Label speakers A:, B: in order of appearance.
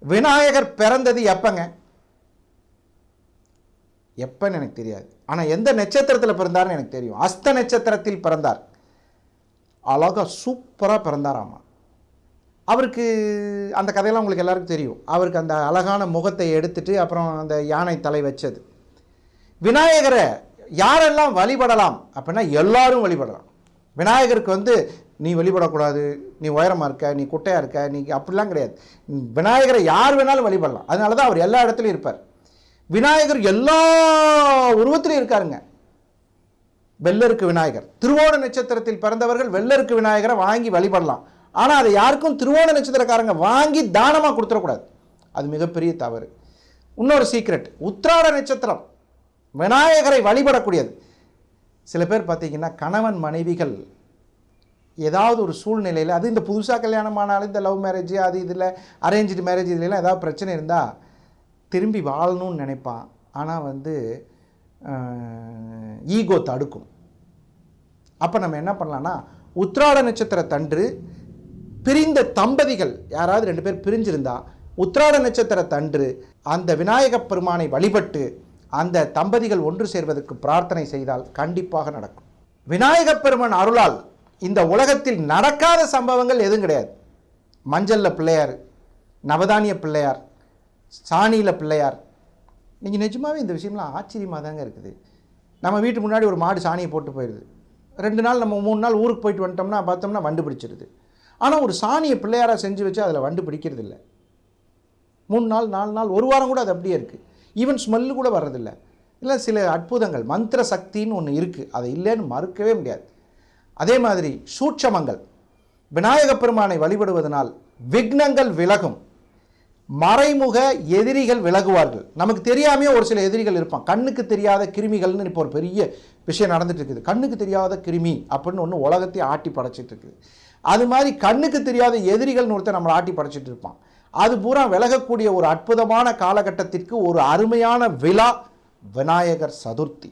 A: விநாயகர் பிறந்தது எப்பங்க? எப்பன்னு எனக்கு தெரியாது. ஆனால் எந்த நட்சத்திரத்தில் பிறந்தார்னு எனக்கு தெரியும். அஸ்த நட்சத்திரத்தில் பிறந்தார். அழகா சூப்பராக பிறந்தாராமா. அவருக்கு அந்த கதையெல்லாம் உங்களுக்கு எல்லாருக்கும் தெரியும். அவருக்கு அந்த அழகான முகத்தை எடுத்துட்டு அப்புறம் அந்த யானை தலை வச்சது. விநாயகரை யாரெல்லாம் வழிபடலாம் அப்படின்னா எல்லாரும் வழிபடலாம். விநாயகருக்கு வந்து நீ வழிபடக்கூடாது நீ உயரமாக இருக்க நீ குட்டையாக இருக்க நீ அப்படிலாம் கிடையாது. விநாயகரை யார் வேணாலும் வழிபடலாம் அதனால தான் அவர் எல்லா இடத்துலையும் இருப்பார். விநாயகர் எல்லா உருவத்திலையும் இருக்காருங்க. வெள்ளருக்கு விநாயகர். திருவோண நட்சத்திரத்தில் பிறந்தவர்கள் வெள்ளருக்கு விநாயகரை வாங்கி வழிபடலாம் ஆனால் அதை யாருக்கும் திருவோண நட்சத்திரக்காரங்க வாங்கி தானமாக கொடுத்துடக்கூடாது. அது மிகப்பெரிய தவறு. இன்னொரு சீக்ரெட் உத்திராட நட்சத்திரம். விநாயகரை வழிபடக்கூடியது. சில பேர் பார்த்தீங்கன்னா கணவன் மனைவிகள் ஏதாவது ஒரு சூழ்நிலையில் அது இந்த புதுசாக கல்யாணம் ஆனாலும் இந்த லவ் மேரேஜ் அது இதில் அரேஞ்சு மேரேஜ் இதுலலாம் ஏதாவது பிரச்சனை இருந்தால் திரும்பி வாழணும்னு நினைப்பான். ஆனால் வந்து ஈகோ தடுக்கும். அப்போ நம்ம என்ன பண்ணலான்னா உத்ராட நட்சத்திர தன்று பிரிந்த தம்பதிகள் யாராவது ரெண்டு பேர் பிரிஞ்சிருந்தா நட்சத்திர தன்று அந்த விநாயகப் பெருமானை வழிபட்டு அந்த தம்பதிகள் ஒன்று சேர்வதற்கு பிரார்த்தனை செய்தால் கண்டிப்பாக நடக்கும். விநாயகப் பெருமான் அருளால் இந்த உலகத்தில் நடக்காத சம்பவங்கள் எதுவும் கிடையாது. மஞ்சளில் பிள்ளையார் நவதானிய பிள்ளையார் சாணியில் பிள்ளையார். நீங்கள் நிஜமாகவே இந்த விஷயம்லாம் ஆச்சரியமாக தாங்க இருக்குது. நம்ம வீட்டு முன்னாடி ஒரு மாடு சாணியை போட்டு போயிடுது ரெண்டு நாள் நம்ம மூணு நாள் ஊருக்கு போயிட்டு வந்துட்டோம்னா பார்த்தோம்னா வண்டு பிடிச்சிருது. ஆனால் ஒரு சாணியை பிள்ளையாராக செஞ்சு வச்சு அதில் வண்டு பிடிக்கிறது இல்லை மூணு நாள் நாலு நாள் ஒரு வாரம் கூட அது அப்படியே இருக்குது ஈவன் ஸ்மெல்லு கூட வர்றதில்லை. இல்லை சில அற்புதங்கள் மந்திர சக்தின்னு ஒன்று இருக்குது அதை இல்லைன்னு மறுக்கவே முடியாது. அதே மாதிரி சூட்சமங்கள். விநாயகப் பெருமானை வழிபடுவதனால் விக்னங்கள் விலகும். மறைமுக எதிரிகள் விலகுவார்கள். நமக்கு தெரியாமையே ஒரு சில எதிரிகள் இருப்பான் கண்ணுக்கு தெரியாத கிருமிகள்னு இப்போ ஒரு பெரிய விஷயம் நடந்துட்டு இருக்குது. கண்ணுக்கு தெரியாத கிருமி அப்படின்னு ஒன்று உலகத்தை ஆட்டி படைச்சிட்டு இருக்குது. அது மாதிரி கண்ணுக்கு தெரியாத எதிரிகள்னு ஒருத்தர் நம்மளை ஆட்டி படைச்சிட்டு இருப்பான். அது பூரா விலகக்கூடிய ஒரு அற்புதமான காலகட்டத்திற்கு ஒரு அருமையான விழா விநாயகர் சதுர்த்தி.